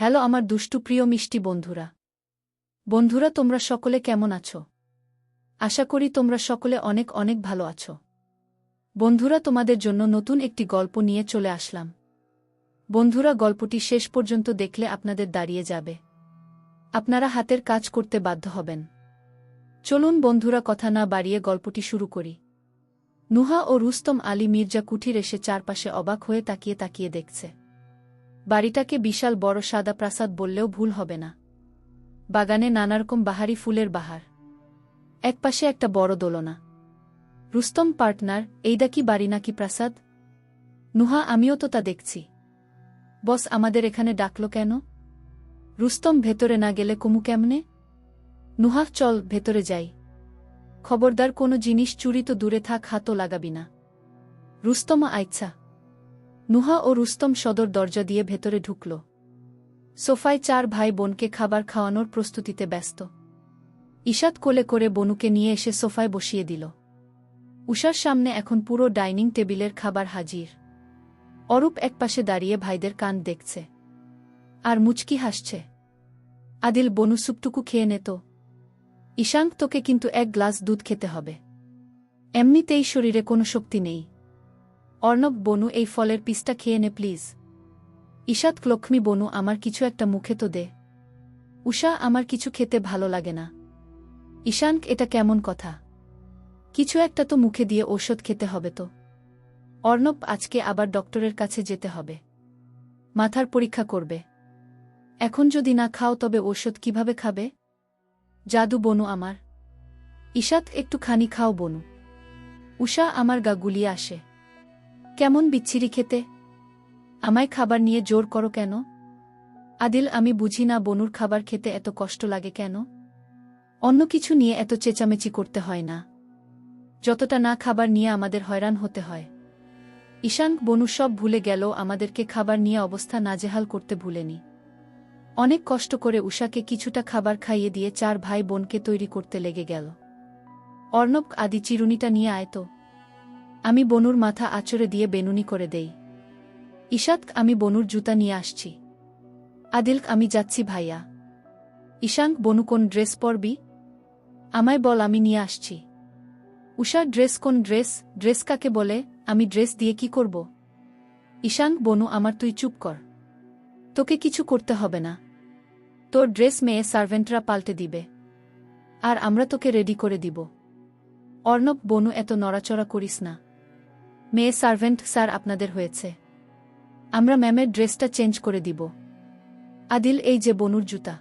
Hello আমার দুষ্টু প্রিয় মিষ্টি বন্ধুরা। বন্ধুরা, তোমরা সকলে কেমন আছো? আশা করি তোমরা সকলে অনেক অনেক ভালো আছো। বন্ধুরা, তোমাদের জন্য নতুন একটি গল্প নিয়ে চলে আসলাম। বন্ধুরা, গল্পটি শেষ পর্যন্ত দেখলে আপনাদের দাঁড়িয়ে যাবে। আপনারা হাতের কাজ করতে বাধ্য হবেন। চলুন বন্ধুরা, কথা না বাড়িয়ে গল্পটি শুরু করি। নুহা ও রুস্তম আলী মির্জা কুঠির এসে চারপাশে অবাক হয়ে তাকিয়ে তাকিয়ে দেখছে। বাড়িটাকে বিশাল বড় সাদা প্রাসাদ বললেও ভুল হবে না। বাগানে নানারকম বাহারি ফুলের বাহার। একপাশে একটা বড় দোলনা। রুস্তম পার্টনার এইদা কি বাড়ি নাকি প্রাসাদ? নুহা, আমিও তো তা দেখছি। বস, আমাদের এখানে ডাকল কেন? রুস্তম, ভেতরে না গেলে কুমু কেমনে? নুহা, চল, ভেতরে যাই। খবরদার কোনো জিনিস চুরি তো দূরে থাক, হাতও লাগাবি না। রুস্তমা আইচ্ছা নুহা ও রুস্তম সদর দরজা দিয়ে ভেতরে ঢুকল। সোফায় চার ভাই বোনকে খাবার খাওয়ানোর প্রস্তুতিতে ব্যস্ত। ঈশাত কোলে করে বনুকে নিয়ে এসে সোফায় বসিয়ে দিল। উষার সামনে এখন পুরো ডাইনিং টেবিলের খাবার হাজির। অরূপ একপাশে দাঁড়িয়ে ভাইদের কান দেখছে। আর মুচকি হাসছে। আদিল, বনু সুপটুকু খেয়ে নেত ঈশাঙ্ক, তোকে কিন্তু এক গ্লাস দুধ খেতে হবে। এমনিতেই শরীরে কোনো শক্তি নেই। অর্ণব, বনু, এই ফলের পিসটা খেয়ে নে, প্লিজ। ঈশাত লক্ষ্মী, বনু, আমার কিছু একটা মুখে তো দে। উষা, আমার কিছু খেতে ভালো লাগে না। ঈশাঙ্ক এটা কেমন কথা? কিছু একটা তো মুখে দিয়ে ঔষধ খেতে হবে তো। অর্ণব, আজকে আবার ডক্টরের কাছে যেতে হবে। মাথার পরীক্ষা করবে। এখন যদি না খাও, তবে ঔষধ কীভাবে খাবে? জাদু, বনু, আমার। ঈশাত একটু খানি খাও, বনু। উষা, আমার গা গুলিয়ে আসে। কেমন বিচ্ছিরি খেতে? আমায় খাবার নিয়ে জোর করো কেন? আদিল, আমি বুঝি না বনুর খাবার খেতে এত কষ্ট লাগে কেন? অন্য কিছু নিয়ে এত চেঁচামেচি করতে হয় না। যতটা না খাবার নিয়ে আমাদের হয়রান হতে হয়। ঈশান, বনু সব ভুলে গেল, আমাদেরকে খাবার নিয়ে অবস্থা নাজেহাল করতে ভুলেনি। অনেক কষ্ট করে উষাকে কিছুটা খাবার খাইয়ে দিয়ে চার ভাই বোনকে তৈরি করতে লেগে গেল। অর্ণব, আদি, চিরুনিটা নিয়ে আয় তো। আমি বনুর মাথা আচরে দিয়ে বেনুনি করে দেই। ঈশাত, আমি বনুর জুতা নিয়ে আসছি। আদিলক আমি যাচ্ছি, ভাইয়া। ঈশাঙ্ক বনু কোন ড্রেস পরবি? আমায় বল, আমি নিয়ে আসছি। উষার ড্রেস কোন ড্রেস? ড্রেস কাকে বলে? আমি ড্রেস দিয়ে কি করব? ঈশাঙ্ক বনু, আমার তুই চুপ কর। তোকে কিছু করতে হবে না। তোর ড্রেস মেয়ে সার্ভেন্টরা পাল্টে দিবে। আর আমরা তোকে রেডি করে দিব। অর্ণব, বনু, এত নড়াচড়া করিস না। মেয়ে সার্ভেন্ট স্যার আপনাদের হয়েছে। আমরা ম্যামের ড্রেসটা চেঞ্জ করে দিব। আদিল, এই যে বনুর জুতা।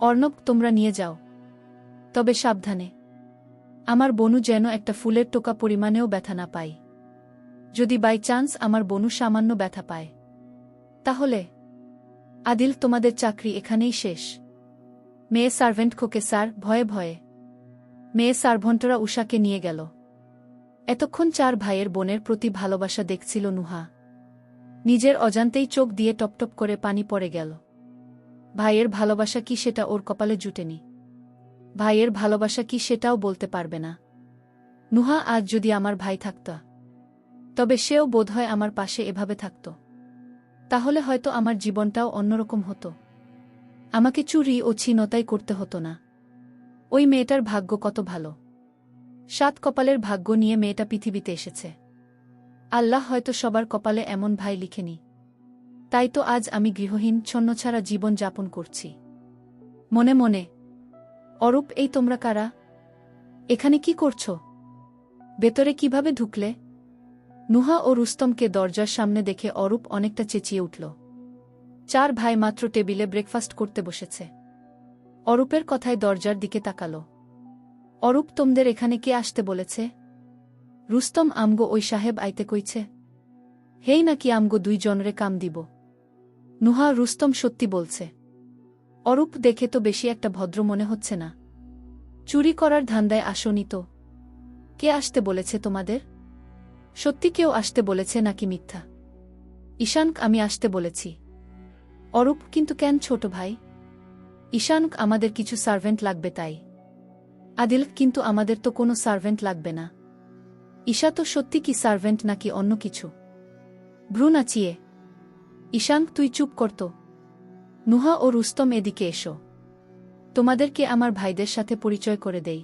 অর্ণব, তোমরা নিয়ে যাও। তবে সাবধানে। আমার বনু যেন একটা ফুলের টোকা পরিমাণেও ব্যথা না পাই যদি বাই চান্স আমার বনু সামান্য ব্যথা পায়। তাহলে, আদিল, তোমাদের চাকরি এখানেই শেষ। মেয়ে সার্ভেন্ট খোকে স্যার, ভয়ে ভয়ে। মেয়ে সার্ভন্টরা উষাকে নিয়ে গেল। এতক্ষণ চার ভাইয়ের বোনের প্রতি ভালোবাসা দেখছিল নুহা। নিজের অজান্তেই চোখ দিয়ে টপটপ করে পানি পড়ে গেল। ভাইয়ের ভালোবাসা কি সেটা ওর কপালে জুটেনি। ভাইয়ের ভালোবাসা কি সেটাও বলতে পারবে না। নুহা, আজ যদি আমার ভাই থাকত, তবে সেও বোধহয় আমার পাশে এভাবে থাকত। তাহলে হয়তো আমার জীবনটাও অন্যরকম হতো। আমাকে চুরি ও ছিনতাই করতে হতো না। ওই মেয়েটার ভাগ্য কত ভালো। সাত কপালের ভাগ্য নিয়ে মেয়েটা পৃথিবীতে এসেছে। আল্লাহ হয়তো সবার কপালে এমন ভাই লিখেনি। তাই তো আজ আমি গৃহহীন, ছন্নছাড়া জীবন যাপন করছি। মনে মনে, অরূপ, এই তোমরা কারা? এখানে কি করছ? ভেতরে কীভাবে ঢুকলে? নুহা ও রুস্তমকে দরজার সামনে দেখে অরূপ অনেকটা চেঁচিয়ে উঠল। চার ভাই মাত্র টেবিলে ব্রেকফাস্ট করতে বসেছে। অরূপের কথায় দরজার দিকে তাকালো। অরূপ তোমদের এখানে কে আসতে বলেছে? রুস্তম আমগো ওই সাহেব আইতে কইছে, হেই নাকি আমগো দুই জনরে কাম দিব? নুহা রুস্তম সত্যি বলছে, অরূপ দেখে তো বেশি একটা ভদ্র মনে হচ্ছে না। চুরি করার ধান্দায় আসনি তো। কে আসতে বলেছে তোমাদের? সত্যি কেউ আসতে বলেছে নাকি মিথ্যা? ঈশানক আমি আসতে বলেছি। অরূপ, কিন্তু কেন ছোট ভাই? ঈশানক আমাদের কিছু সার্ভেন্ট লাগবে তাই। আদিল, কিন্তু আমাদের তো কোনো সার্ভেন্ট লাগবে না। ঈশা তো সত্যি কি সার্ভেন্ট নাকি অন্য কিছু? ভ্রু নাচিয়ে ঈশাঙ্ক তুই চুপ করত নুহা ও রুস্তম এদিকে এসো। তোমাদেরকে আমার ভাইদের সাথে পরিচয় করে দেই।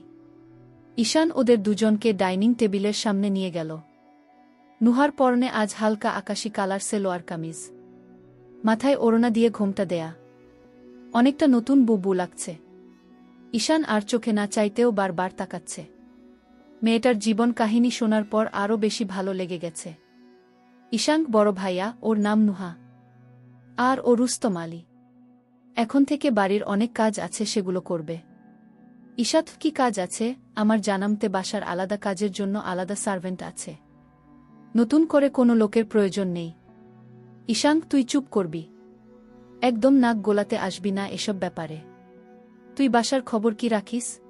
ঈশান ওদের দুজনকে ডাইনিং টেবিলের সামনে নিয়ে গেল। নুহার পরনে আজ হালকা আকাশি কালার সেলোয়ার কামিজ। মাথায় ওড়না দিয়ে ঘোমটা দেয়া। অনেকটা নতুন বুবু লাগছে। ঈশান আর চোখে না চাইতেও বারবার তাকাচ্ছে। মেয়েটার জীবন কাহিনী শোনার পর আরও বেশি ভালো লেগে গেছে। ঈশাঙ্ক বড় ভাইয়া, ওর নাম নুহা। আর ও রুস্তম আলী। এখন থেকে বাড়ির অনেক কাজ আছে সেগুলো করবে। ঈশাত, কি কাজ আছে? আমার জানামতে বাসার আলাদা কাজের জন্য আলাদা সার্ভেন্ট আছে। নতুন করে কোনো লোকের প্রয়োজন নেই। ঈশাঙ্ক, তুই চুপ করবি। একদম নাক গোলাতে আসবি না এসব ব্যাপারে। তুই বাসার খবর কি রাখিস?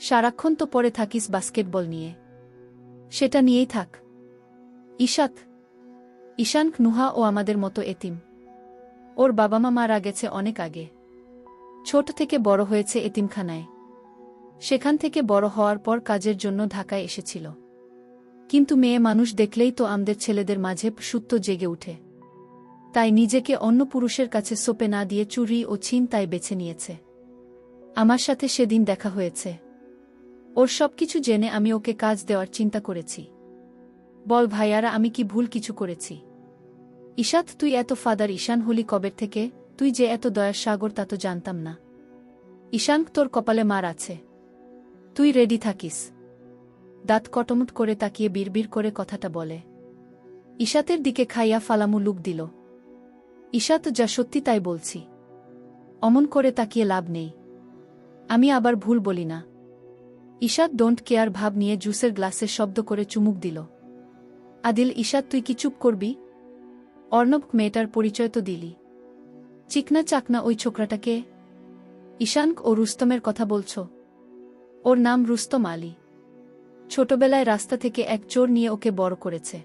সারাক্ষণ তো পরে থাকিস বাস্কেটবল নিয়ে। সেটা নিয়েই থাক। ঈশাক ঈশানক নুহা ও আমাদের মতো এতিম। ওর বাবা মা মারা গেছে অনেক আগে। ছোট থেকে বড় হয়েছে এতিমখানায়। সেখান থেকে বড় হওয়ার পর কাজের জন্য ঢাকায় এসেছিল। কিন্তু মেয়ে মানুষ দেখলেই তো আমাদের ছেলেদের মাঝে সুত্ত জেগে উঠে। তাই নিজেকে অন্য পুরুষের কাছে সোপে না দিয়ে চুরি ও তাই বেছে নিয়েছে। আমার সাথে সেদিন দেখা হয়েছে। ওর সবকিছু জেনে আমি ওকে কাজ দেওয়ার চিন্তা করেছি। বল ভাইয়ারা, আমি কি ভুল কিছু করেছি? ঈশাত, তুই এত ফাদার, ঈশান হলি কবের থেকে? তুই যে এত দয়ার সাগর, তা তো জানতাম না। ঈশান, তোর কপালে মার আছে। তুই রেডি থাকিস। দাঁত কটমট করে তাকিয়ে বিড়বিড় করে কথাটা বলে। ঈশাতের দিকে খাইয়া ফালামু লুক দিল। ঈশাত, যা সত্যি তাই বলছি। অমন করে তাকিয়ে লাভ নেই। আমি আবার ভুল বলি না। ঈশাদ ডোন্ট কেয়ার ভাব নিয়ে জুসের গ্লাসে শব্দ করে চুমুক দিল। আদিল ঈশাদ তুই কি চুপ করবি? অর্ণব মেয়েটার পরিচয় তো দিলি। চিকনা চাকনা ওই ছোকরাটাকে? ঈশানক ও রুস্তমের কথা বলছ? ওর নাম রুস্তম আলী। ছোটবেলায় রাস্তা থেকে এক চোর নিয়ে ওকে বড় করেছে।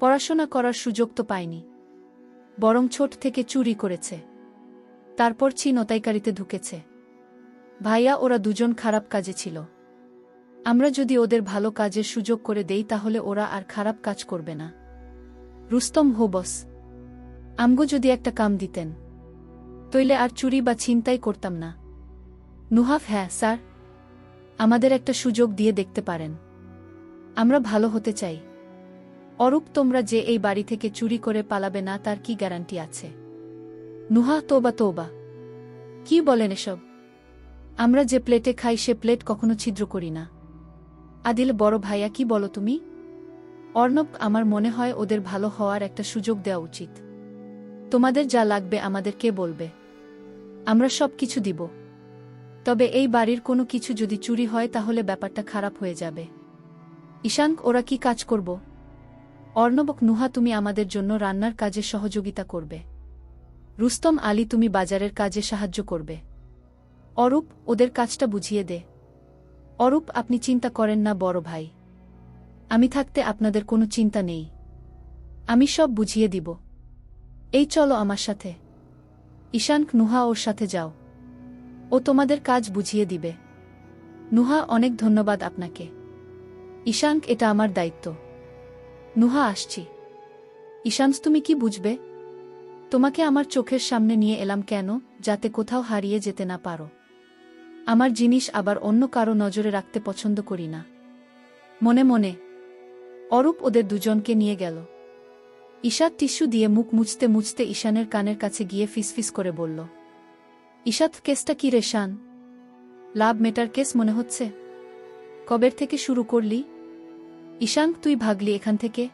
পড়াশোনা করার সুযোগ তো পায়নি। বরং ছোট থেকে চুরি করেছে। তারপর চিনতাইকারিতে ঢুকেছে। ভাইয়া ওরা দুজন খারাপ কাজে ছিল। আমরা যদি ওদের ভালো কাজের সুযোগ করে দেই তাহলে ওরা আর খারাপ কাজ করবে না। রুস্তম, হো বস। আমগো যদি একটা কাম দিতেন। তইলে আর চুরি বা ছিনতাই করতাম না। নুহাফ হ্যাঁ স্যার। আমাদের একটা সুযোগ দিয়ে দেখতে পারেন। আমরা ভালো হতে চাই। অরূপ, তোমরা যে এই বাড়ি থেকে চুরি করে পালাবে না তার কি গ্যারান্টি আছে? নুহা, তোবা তোবা। কি বলেন এসব? আমরা যে প্লেটে খাই সে প্লেট কখনো ছিদ্র করি না। আদিল, বড় ভাইয়া, কি বলো তুমি? অর্ণব, আমার মনে হয় ওদের ভালো হওয়ার একটা সুযোগ দেওয়া উচিত। তোমাদের যা লাগবে আমাদের কে বলবে? আমরা সব কিছু দিব। তবে এই বাড়ির কোনো কিছু যদি চুরি হয় তাহলে ব্যাপারটা খারাপ হয়ে যাবে। ঈশাঙ্ক, ওরা কি কাজ করব? অর্ণবক নুহা, তুমি আমাদের জন্য রান্নার কাজে সহযোগিতা করবে। রুস্তম, আলী, তুমি বাজারের কাজে সাহায্য করবে। অরূপ ওদের কাজটা বুঝিয়ে দে। অরূপ, আপনি চিন্তা করেন না, বড় ভাই। আমি থাকতে আপনাদের কোনো চিন্তা নেই। আমি সব বুঝিয়ে দিব। এই চলো আমার সাথে। ঈশানক নুহা ওর সাথে যাও। ও তোমাদের কাজ বুঝিয়ে দিবে। নুহা, অনেক ধন্যবাদ আপনাকে। ঈশাঙ্ক এটা আমার দায়িত্ব। নুহা, আসছি। ঈশান্স তুমি কি বুঝবে? তোমাকে আমার চোখের সামনে নিয়ে এলাম কেন, যাতে কোথাও হারিয়ে যেতে না পারো। আমার জিনিস আবার অন্য কারও নজরে রাখতে পছন্দ করি না। মনে মনে, অরূপ ওদের দুজনকে নিয়ে গেল। ঈশাত টিস্যু দিয়ে মুখ মুছতে মুছতে ঈশানের কানের কাছে গিয়ে ফিসফিস করে বলল, ঈশাত, কেসটা কি রে শান? লাভ মেটার কেস মনে হচ্ছে? কবের থেকে শুরু করলি? ঈশাঙ্ক তুই ভাগলি এখান থেকে?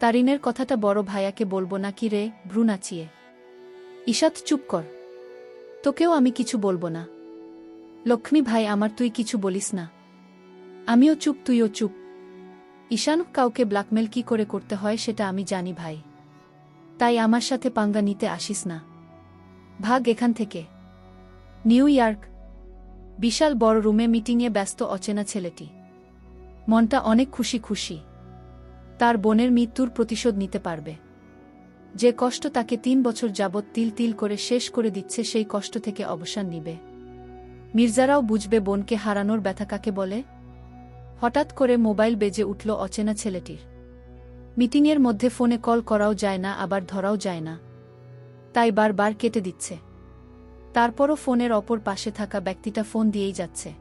তারিনের কথাটা বড় ভাইয়াকে বলব না কি রে ভ্রু নাচিয়ে ঈশাত, চুপ কর। তোকেও আমি কিছু বলব না। লক্ষ্মী ভাই, আমার তুই কিছু বলিস না। আমিও চুপ, তুইও চুপ। ঈশান, কাউকে ব্ল্যাকমেল কি করে করতে হয় সেটা আমি জানি ভাই। তাই আমার সাথে পাঙ্গা নিতে আসিস না। ভাগ এখান থেকে। New York. বিশাল বড় রুমে মিটিংয়ে ব্যস্ত অচেনা ছেলেটি। মনটা অনেক খুশি খুশি। তার বোনের মৃত্যুর প্রতিশোধ নিতে পারবে। যে কষ্ট তাকে তিন বছর যাবৎ তিল তিল করে শেষ করে দিচ্ছে সেই কষ্ট থেকে অবসান নিবে। মির্জারাও বুঝবে বোনকে হারানোর ব্যথা কাকে বলে? হঠাৎ করে মোবাইল বেজে উঠল অচেনা ছেলেটির। মিটিংয়ের মধ্যে ফোনে কল করাও যায় না, আবার ধরাও যায় না। তাই বারবার কেটে দিচ্ছে। তারপরও ফোনের অপর পাশে থাকা ব্যক্তিটা ফোন দিয়েই যাচ্ছে।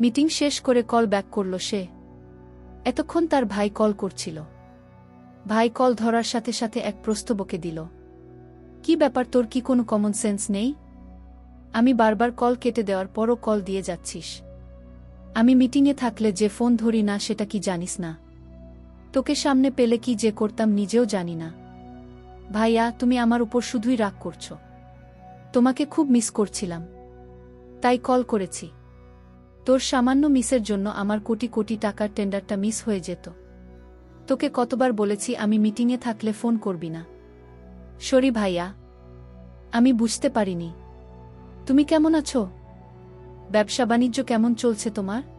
মিটিং শেষ করে কল ব্যাক করল সে। এতক্ষণ তার ভাই কল করছিল। ভাই কল ধরার সাথে সাথে এক প্রশ্ন বকে দিল। কি ব্যাপার, তোর কি কোনো কমন সেন্স নেই? আমি বারবার কল কেটে দেওয়ার পরও কল দিয়ে যাচ্ছিস। আমি মিটিংয়ে থাকলে যে ফোন ধরি না, সেটা কি জানিস না। তোকে সামনে পেলে কি যে করতাম নিজেও জানি না। ভাইয়া, তুমি আমার উপর শুধুই রাগ করছ। তোমাকে খুব মিস করছিলাম। তাই কল করেছি। তোর সামান্য মিসের জন্য আমার কোটি কোটি টাকার টেন্ডারটা মিস হয়ে যেত। তোকে কতবার বলেছি আমি মিটিংয়ে থাকলে ফোন করবি না। সরি ভাইয়া, আমি বুঝতে পারিনি। তুমি কেমন আছো? ব্যবসা বাণিজ্য কেমন চলছে তোমার?